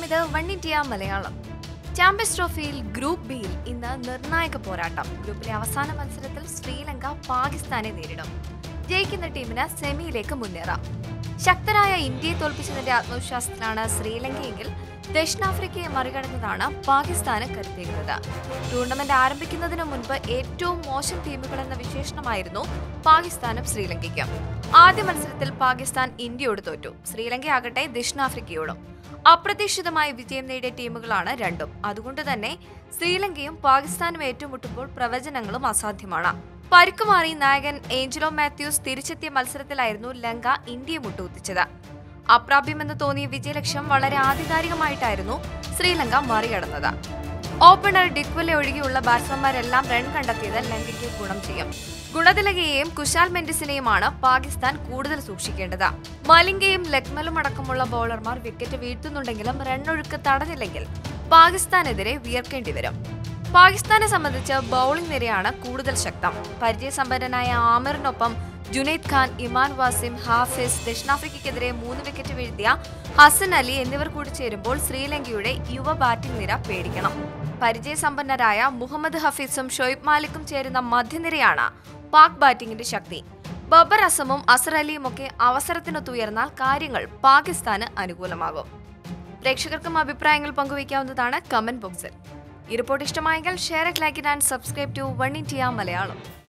One India Malayalam. Champions ട്രോഫിയിൽ group ബിയിൽ ഇന്ന് നിർണായക പോരാട്ടം. ഗ്രൂപ്പിലെ അവസാന മത്സരത്തിൽ ശ്രീലങ്ക പാകിസ്ഥാനെ നേരിടും. ജയിക്കുന്ന ടീമിന് സെമിയിലേക്ക് മുന്നേറാം. ശക്തരായ ഇന്ത്യയെ തോൽപ്പിച്ചതിന്റെ ആത്മവിശ്വാസത്തിലാണ് ശ്രീലങ്കയെങ്കിൽ ദക്ഷിണാഫ്രിക്കയെ മറികടന്നതാണ് പാകിസ്ഥാന് കരുത്തേക്കുന്നത് ടൂർണമെന്റ് ആരംഭിക്കുന്നതിനു മുൻപ് ഏറ്റവും മോശം ടീമുകൾ എന്ന വിശേഷണമായിരുന്നു പാകിസ്ഥാനും ശ്രീലങ്കയ്ക്കും. ആദ്യ മത്സരത്തിൽ പാകിസ്ഥാൻ ഇന്ത്യയോട് തോറ്റു. ശ്രീലങ്കയാകട്ടെ ദക്ഷിണാഫ്രിക്കയോടും. അപ്രതീക്ഷിതമായ വിജയം നേടിയ ടീമുകളാണ് രണ്ടും. അതുകൊണ്ട് തന്നെ ശ്രീലങ്കയും പാകിസ്ഥാനും ഏറ്റുമുട്ടുമ്പോൾ പ്രവചനങ്ങളും അസാധ്യമാണ്. പരുക്കുമാറി നായകൻ ഏഞ്ചലോ മാത്യൂസ് തിരിച്ചെത്തിയ മത്സരത്തിലായിരുന്നു ലങ്ക ഇന്ത്യയെ മുട്ടുകുത്തിച്ചത്. അപ്രാപ്യമെന്ന് തോന്നിയ വിജയലക്ഷ്യം വളരെ ആധികാരികമായിട്ടായിരുന്നു ശ്രീലങ്ക മറികടന്നത്. ഓപ്പണർ ഡിക്വലെ ഒഴികെയുള്ള ബാറ്റ്സ്മാൻമാരെല്ലാം റൺ കണ്ടെത്തിയത് ലങ്കയ്ക്ക് ഗുണം ചെയ്യും. ഗുണതിലകയെയും കുശാൽ മെൻഡിസിനെയുമാണ് പാകിസ്ഥാൻ കൂടുതൽ സൂക്ഷിക്കേണ്ടത്. മലിംഗയും ലക്മലും അടക്കമുള്ള ബൗളർമാർ വിക്കറ്റ് വീഴ്ത്തുന്നുണ്ടെങ്കിലും റണ്ണൊഴുക്ക് തടഞ്ഞില്ലെങ്കിൽ പാകിസ്ഥാനെതിരെ വിയർക്കേണ്ടി വരും. പാകിസ്ഥാനെ സംബന്ധിച്ച് ബൗളിംഗ് നിരയാണ് കൂടുതൽ ശക്തം. പരിചയസമ്പന്നനായ ആമിറിനൊപ്പം ജുനൈദ് ഖാൻ ഇമാൻ വാസിം ഹാഫിസ് ദക്ഷിണാഫ്രിക്കയ്ക്കെതിരെ മൂന്ന് വിക്കറ്റ് വീഴ്ത്തിയ ഹസൻ അലി എന്നിവർ കൂടി ചേരുമ്പോൾ ശ്രീലങ്കയുടെ യുവ ബാറ്റിംഗ് നിര പേടിക്കണം. പരിചയസമ്പന്നരായ മുഹമ്മദ് ഹഫീസും ഷൊയ്ബ് മാലിക്കും ചേരുന്ന മധ്യനിരയാണ് പാക് ബാറ്റിംഗിന്റെ ശക്തി. ബബർ അസമും അസർ അലിയുമൊക്കെ അവസരത്തിനൊത്തുയർന്നാൽ കാര്യങ്ങൾ പാകിസ്ഥാന് അനുകൂലമാകും. പ്രേക്ഷകർക്കും അഭിപ്രായങ്ങൾ പങ്കുവയ്ക്കാവുന്നതാണ് കമന്റ് ബോക്സിൽ. ഈ റിപ്പോർട്ട് ഇഷ്ടമായെങ്കിൽ share like and subscribe to one India Malayalam.